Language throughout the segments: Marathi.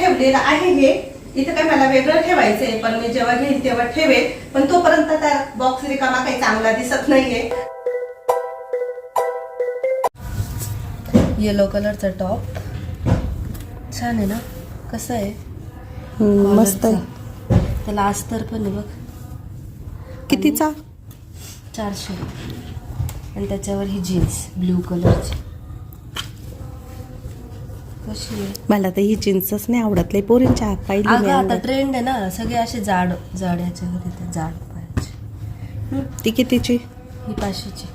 ठेवलेलं आहे हे. इथं काय मला वेगळं ठेवायचंय पण मी जेव्हा घेईन तेव्हा ठेवेल. पण तोपर्यंत त्या बॉक्स रिकामा काही चांगला दिसत नाहीये. येलो कलरचा टॉप छान आहे ना? कसं आहे? मस्त आहे. त्याला अस्तर पण आहे बघ. कितीचा? चारशे. आणि त्याच्यावर ही जीन्स ब्ल्यू कलरची कशी आहे? मला तर ही जीन्सच नाही आवडत. लय पोरींच्या हात अगं आता. ट्रेंड आहे ना सगळे असे जाड जाड ह्याच्यावर येते जाड पायाचे. ती कितीची? ही पाचशेची.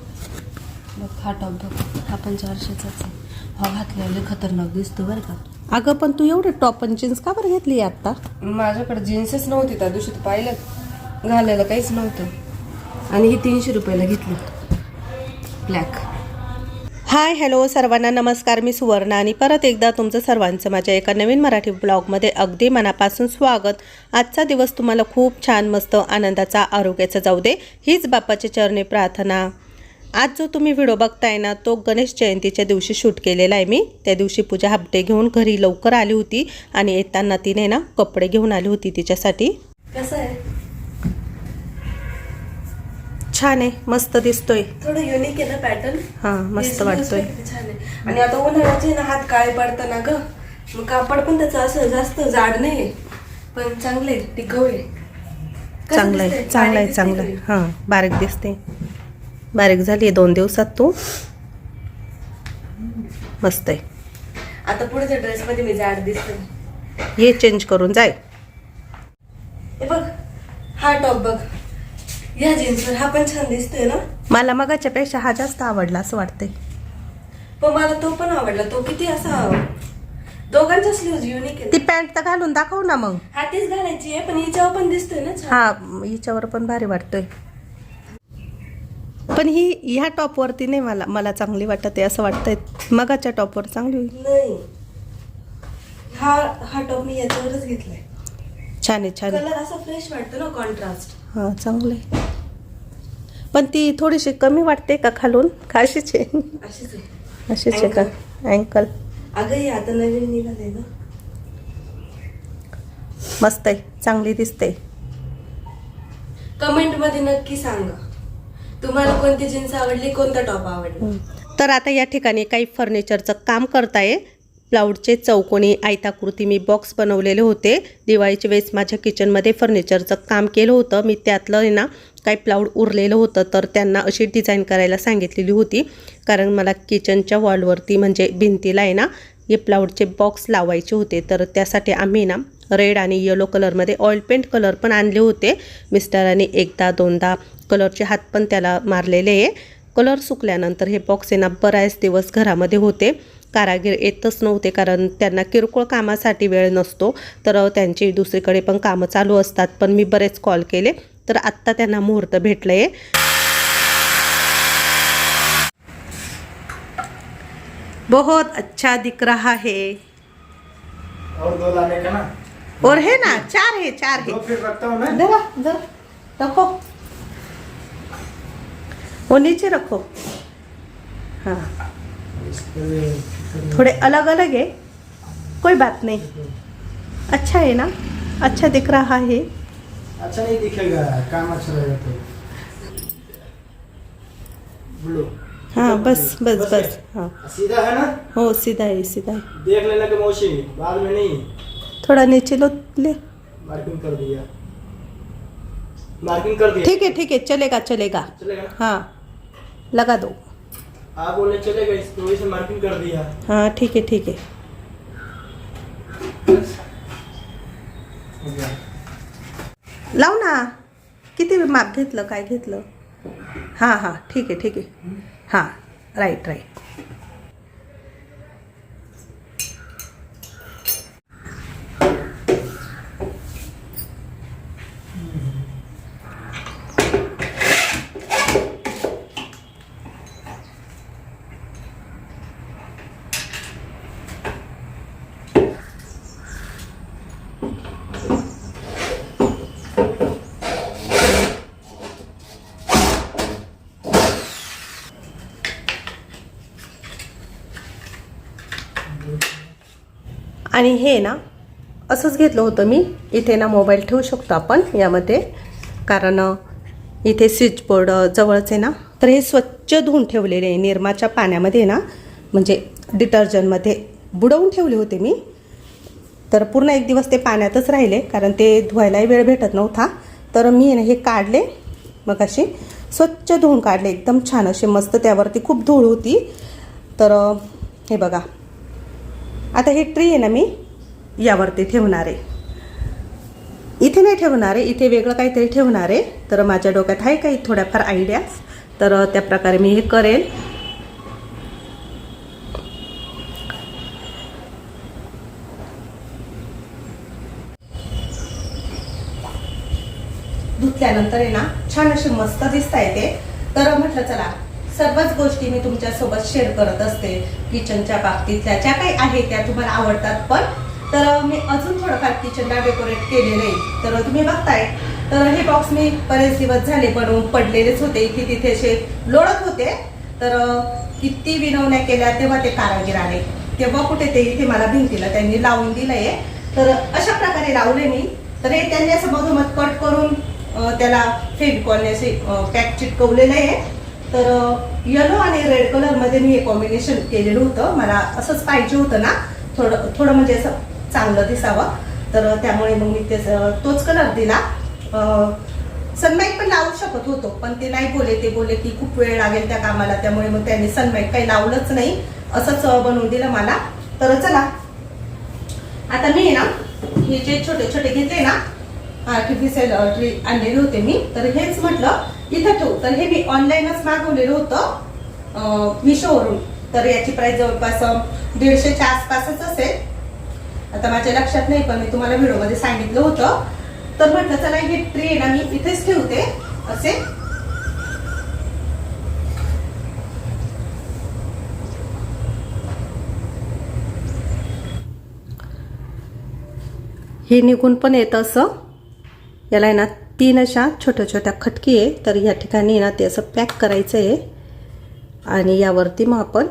बघ हा टॉप बघ. हा पण चारशेचाच आहे. हा घातल्यावर खतरनाक दिसतो बरं का. अगं पण तू एवढे टॉप आणि जीन्स का बरं घेतली आता माझ्याकडे जीन्सच नव्हती त्या दिवशी तू पाहिलं. घालायला काहीच नव्हतं. आणि ही तीनशे रुपयाला घेतली. ब्लॅक हाय हॅलो सर्वांना नमस्कार. मी सुवर्णा आणि परत एकदा तुमचं सर्वांचं माझ्या एका नवीन मराठी ब्लॉगमध्ये अगदी मनापासून स्वागत. आजचा दिवस तुम्हाला खूप छान मस्त आनंदाचा आरोग्याचा जाऊ दे हीच बाप्पाच्या चरणी प्रार्थना. आज जो तुम्ही व्हिडिओ बघताय ना तो गणेश जयंतीच्या दिवशी शूट केलेला आहे मी. त्या दिवशी पूजा हप्ते घेऊन घरी लवकर आली होती आणि येताना तिने ना कपडे घेऊन आली होती तिच्यासाठी. कसं छान आहे मस्त दिसतोय. थोडं युनिक आहे ना पॅटर्न हां मस्त वाटतोय. छान आहे. आणि आता उन्हाळ्याचे ना हात काळे पडतात ना ग मग कापड पण त्याचं असं जास्त जाड नाही पण चांगले कसं चांगलं आहे? चांगलं आहे चांगलं आहे. हां बारीक दिसते बारीक झाली दोन दिवसात तू. मस्त आहे? आता पुढच्या ड्रेस मध्ये मी जाड दिसते ये चेंज करून जाय. हे बघ हा टॉप बघ. या जीन्सवर हा पण छान दिसतोय ना? मला मगाच्या पेक्षा हा जास्त आवडला असं वाटतंय. पण मला तो पण आवडला. तो किती असा दोघांचा स्लीव्ह युनिक आहे. ती पॅन्ट तर घालून दाखव ना मग. हा तीच घालायची आहे पण हिच्यावर पण दिसतोय ना छान. हा हिच्यावर पण भारी वाटतोय. पण ही ह्या टॉपवरती नाही मला मला चांगली वाटत आहे असं वाटतंय. मगाच्या टॉपवर चांगली होईल. नाही. हा हा टॉप मी याच्यावरच घेतलाय. छान आहे छान आहे. कलर असा फ्रेश वाटतो ना कॉन्ट्रास्ट हां चांगलं आहे. पण ती थोडीशी कमी वाटते का खालून? खाशीचे अशीच आहे. अशीच आहे का? अँकल अगं हे आता नवीन निघालंय ना मस्त आहे चांगली दिसते. कमेंटमध्ये नक्की सांगा. तुम्हाला कोणती जीन्स आवडली कोणता टॉप आवडला? तर आता या ठिकाणी काही फर्निचरचं काम करताय. प्लाऊडचे चौकोनी आयताकृती मी बॉक्स बनवलेले होते. दिवाळीच्या वेळेस माझ्या किचनमध्ये फर्निचरचं काम केलं होतं. मी त्यातलं आहे ना काही प्लाऊड उरलेलं होतं तर त्यांना अशी डिझाईन करायला सांगितलेली होती. कारण मला किचनच्या वॉलवरती म्हणजे भिंतीला आहे ना हे प्लाऊडचे बॉक्स लावायचे होते. तर त्यासाठी आम्ही ना रेड आणि येलो कलरमध्ये ऑइल पेंट कलर पण आणले होते. मिस्टरांनी एकदा दोनदा कलरचे हात पण त्याला मारलेले आहे. कलर सुकल्यानंतर हे बॉक्स आहे ना बऱ्याच दिवस घरामध्ये होते. कारागीर येतच नव्हते कारण त्यांना किरकोळ कामासाठी वेळ नसतो. तर त्यांची दुसरीकडे पण कामं चालू असतात. पण मी बरेच कॉल केले. तर आत्ता त्यांना मुहूर्त भेटलं आहे बहुत अच्छा दिख रहा है. और दो लाने का ना? और है ना? चार है चार है. दो फिर रखता हूँ ना जरा जरा रखो. वो नीचे रखो. हाँ. थोड़े अलग अलग है कोई बात नहीं। अच्छा है ना? अच्छा दिख रहा है। अच्छा नहीं दिखेगा काम अच्छा रहेगा तो। ब्लू। हाँ बस बस बस हाँ। सीधा है ना? हो सीधा है सीधा है। देख लेना कि मौसी बाद में नहीं। थोड़ा नीचे लो ले। मार्किंग कर दिया। मार्किंग कर दिया। ठीक है ठीक है चलेगा चलेगा। चलेगा हाँ लगा दो। आप बोले इस तो वही से मार्किंग कर दिया। हाँ ठीक है ठीक है। हो लाव ना। किती माप घेतलं काय घेतलं? हां हां ठीक आहे ठीक आहे. हां राईट राईट आणि हे ना असंच घेतलं होतं मी. इथे ना मोबाईल ठेवू शकतो आपण यामध्ये. कारण इथे स्विच बोर्ड जवळच आहे ना. तर हे स्वच्छ धुवून ठेवलेले आहे. निरमाच्या पाण्यामध्ये ना म्हणजे डिटर्जंटमध्ये बुडवून ठेवले होते मी. तर पूर्ण एक दिवस ते पाण्यातच राहिले कारण ते धुवायलाही वेळ भेटत नव्हता. तर मी ना हे काढले मग असे स्वच्छ धुवून काढले. एकदम छान असे मस्त त्यावरती खूप धूळ होती. तर हे बघा. आता हे ट्री आहे ना मी यावरती ठेवणार. आहे इथे नाही ठेवणार आहे इथे वेगळं काहीतरी ठेवणार. आहे तर माझ्या डोक्यात आहे काही थोड्याफार आयडियाज तर त्या प्रकारे मी हे करेन धुतल्यानंतर आहे ना छान अशी मस्त दिसता येते तर म्हटलं चला सर्वच गोष्टी मी तुमच्यासोबत शेअर करत असते किचनच्या बाबतीतल्या. ज्या काही आहेत त्या तुम्हाला आवडतात पण तर मी अजून थोडंफार किचनला डेकोरेट केलेलं आहे. तर तुम्ही बघताय. तर हे बॉक्स मी बरेच दिवस झाले बनवून पडलेलेच होते. इथे तिथे असे लोळत होते. तर किती विनवण्या केल्या तेव्हा ते कारागीर आले. तेव्हा कुठे ते इथे मला भिंतीला त्यांनी लावून दिलंय. तर अशा प्रकारे लावले मी. तर हे त्यांनी असं मधोमध कट करून त्याला फेविकॉलने असे पॅक चिटकवलेलं आहे. तर येलो आणि रेड कलरमध्ये मी हे कॉम्बिनेशन केलेलं होतं. मला असंच पाहिजे होतं ना. थोडं थोडं म्हणजे असं चांगलं दिसावं. तर त्यामुळे मग मी ते तोच कलर दिला. सनमाईक पण लावू शकत होतो पण ते नाही बोले ते बोले की खूप वेळ लागेल त्या कामाला. त्यामुळे मग त्यांनी सनमाईक काही लावलंच नाही. असंच बनवून दिलं मला. तर चला. आता मी ना हे जे छोटे छोटे घेतले ना आर्टिफिशियल ट्री आणलेले होते मी तर हेच म्हटलं इथं ठेवू. तर हे मी ऑनलाईनच मागवलेलं होतं मिशोवरून तर याची प्राइस जवळपास दीडशेच्या आसपासच असेल. आता माझ्या लक्षात नाही पण मी तुम्हाला व्हिडिओमध्ये सांगितलं होतं. तर म्हटलं चला हे ट्री ना मी इथेच ठेवते. असे. हे निघून पण येतं असं. याला आहे ना तीन अशा छोट्या छोट्या खटकी आहे. तर या ठिकाणी ना ते असं पॅक करायचं आहे. आणि यावरती मग आपण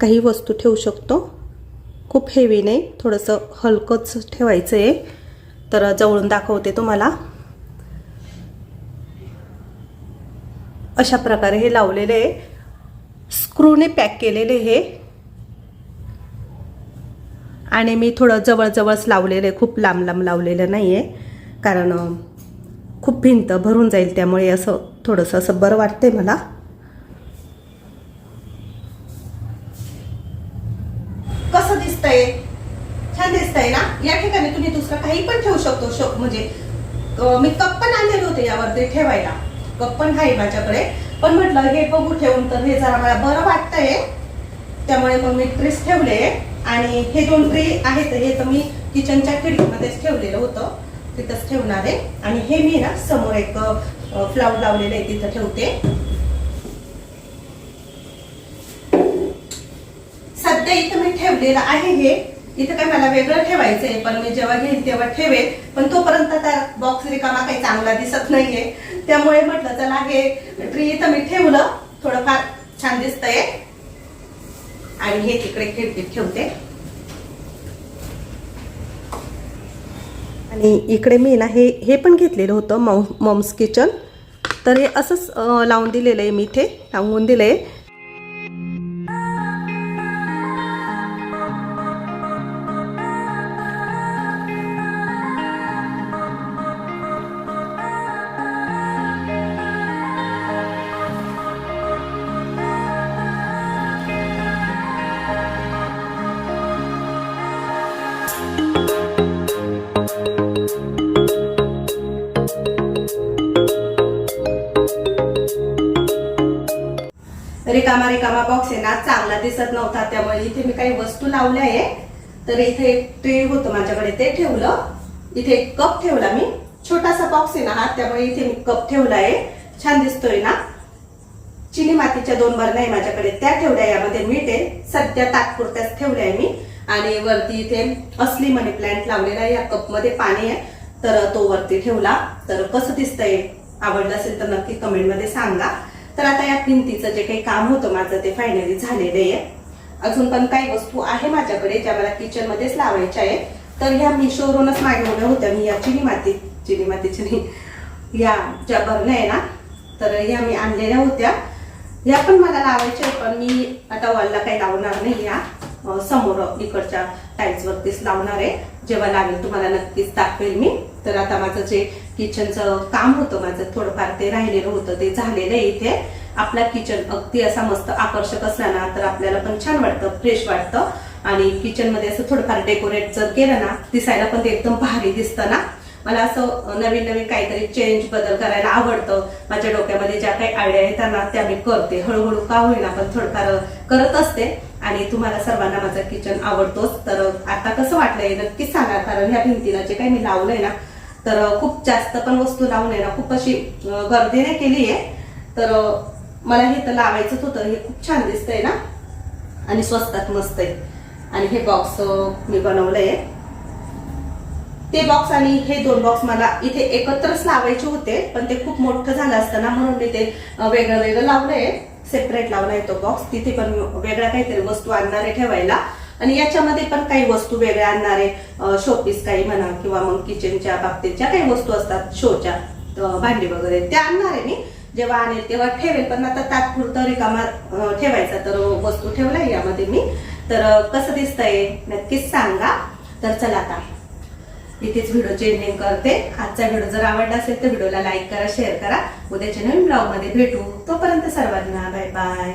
काही वस्तू ठेवू शकतो. खूप हेवी नाही थोडंसं हलकंच ठेवायचं आहे. तर जवळून दाखवते तुम्हाला. अशा प्रकारे हे लावलेले आहे. स्क्रूने पॅक केलेले हे. आणि मी थोडं जवळजवळच लावलेलं आहे. खूप लांब लांब लावलेलं नाही आहे कारण खूप भिंत भरून जाईल त्यामुळे असं थोडंसं असं बरं वाटतंय मला. कसं दिसतंय? छान दिसतंय ना? या ठिकाणी तुम्ही दुसरं काही पण ठेवू शकतो. शो म्हणजे मी कप पण आणलेले होते यावरती ठेवायला. कप पण आहे माझ्याकडे. पण म्हटलं हे बघू ठेवून तर हे जरा मला बरं वाटतंय. त्यामुळे मग मी ट्रीस ठेवले. आणि हे दोन ट्री आहेत हे तर मी किचनच्या खिडकीमध्येच ठेवलेलं होतं. तिथंच ठेवणार आहे. आणि हे मी ना समोर एक फ्लावर लावलेलं आहे तिथं ठेवते. सध्या इथं मी ठेवलेलं आहे हे. इथं काय मला वेगळं ठेवायचं आहे पण मी जेव्हा घेईल तेव्हा ठेवेल. पण तोपर्यंत त्या बॉक्स रिकामा काही चांगला दिसत नाहीये. त्यामुळे म्हटलं चला हे ट्री इथं मी ठेवलं. थोडंफार छान दिसतंय. आणि हे तिकडे खिडकीत ठेवते. आणि इकडे मी ना हे हे पण घेतलेलं होतं मॉम मॉम्स किचन. तर हे असंच लावून दिलेलं आहे मी इथे टांगून दिलं आहे रिकामा रिकामा बॉक्स आहे ना चांगला दिसत नव्हता. त्यामुळे इथे मी काही वस्तू लावल्या आहे. तर इथे एक ट्रे होतं माझ्याकडे ते ठेवलं. इथे एक कप ठेवला मी. छोटासा बॉक्स आहे ना हा त्यामुळे इथे मी कप ठेवला आहे. छान दिसतोय ना. चिनी मातीच्या दोन बरण्या आहे माझ्याकडे त्या ठेवल्या यामध्ये मीठ आहे. सध्या तात्पुरत्याच ठेवल्या आहे मी. आणि वरती इथे असली मनी प्लांट लावलेला आहे. या कपमध्ये पाणी आहे. तर तो वरती ठेवला. तर कसं दिसतंय? आवडलं असेल तर नक्की कमेंटमध्ये सांगा. तर आता या भिंतीचं जे काही काम होतं माझं ते फायनली झालेलं आहे. अजून पण काही वस्तू आहे माझ्याकडे ज्या मला किचनमध्येच लावायच्या आहेत. तर ह्या मिशोवरूनच मागवल्या होत्या. मी या चिनी माती चिनी मातीची नाही. या ज्या भरल्या आहे ना तर ह्या मी आणलेल्या होत्या. ह्या पण मला लावायच्या पण मी आता वॉलला काही लावणार नाही. या समोर इकडच्या टाईल्सवरतीच लावणार आहे. जेव्हा लागेल तुम्हाला नक्कीच दाखवेल मी. तर आता माझं जे किचनचं काम होतं माझं थोडंफार ते राहिलेलं होतं ते झालेलं आहे इथे. आपला किचन अगदी असा मस्त आकर्षक असला ना तर आपल्याला पण छान वाटतं फ्रेश वाटतं. आणि किचनमध्ये असं थोडंफार डेकोरेट जर केलं ना दिसायला पण ते एकदम भारी दिसतं ना. मला असं नवीन नवीन काहीतरी चेंज बदल करायला आवडतं. माझ्या डोक्यामध्ये ज्या काही आयडिया येतात ना त्या मी करते. हळूहळू का होईना पण थोडंफार करत असते. आणि तुम्हाला सर्वांना माझं किचन आवडतोच. तर आता कसं वाटलंय नक्कीच सांगा कारण ह्या भिंतीला जे काही मी लावलंय ना तर खूप जास्त पण वस्तू लावून आहे ना. खूप अशी गर्दीने केली आहे तर मला हे तर लावायचंच होतं. हे खूप छान दिसतंय ना. आणि स्वस्तात मस्त आहे. आणि हे बॉक्स मी बनवलंय. ते बॉक्स आणि हे दोन बॉक्स मला इथे एकत्रच लावायचे होते. पण ते खूप मोठं झालं असतं ना म्हणून मी ते वेगळं वेगळं लावलंय. सेपरेट लावलाय तो बॉक्स तिथे पण वेगळ्या काहीतरी वस्तू आणणारे ठेवायला. आणि याच्यामध्ये पण काही वस्तू वेगळ्या आणणारे शोपीस काही म्हणा किंवा मग किचनच्या बाबतीत ज्या काही वस्तू असतात शोच्या भांडी वगैरे त्या आणणार आहे मी. जेव्हा आणेल तेव्हा ठेवेल पण आता तात्पुरतं रिकामा ठेवायचा तर वस्तू ठेवलाय यामध्ये मी. तर कसं दिसतंय नक्कीच सांगा. तर चला आता. इथेच व्हिडिओ एंडिंग करते. आजचा व्हिडिओ जर आवडला असेल तर व्हिडिओला लाईक करा शेअर करा. उद्याच्या नवीन ब्लॉगमध्ये भेटू. तोपर्यंत सर्वांना बाय बाय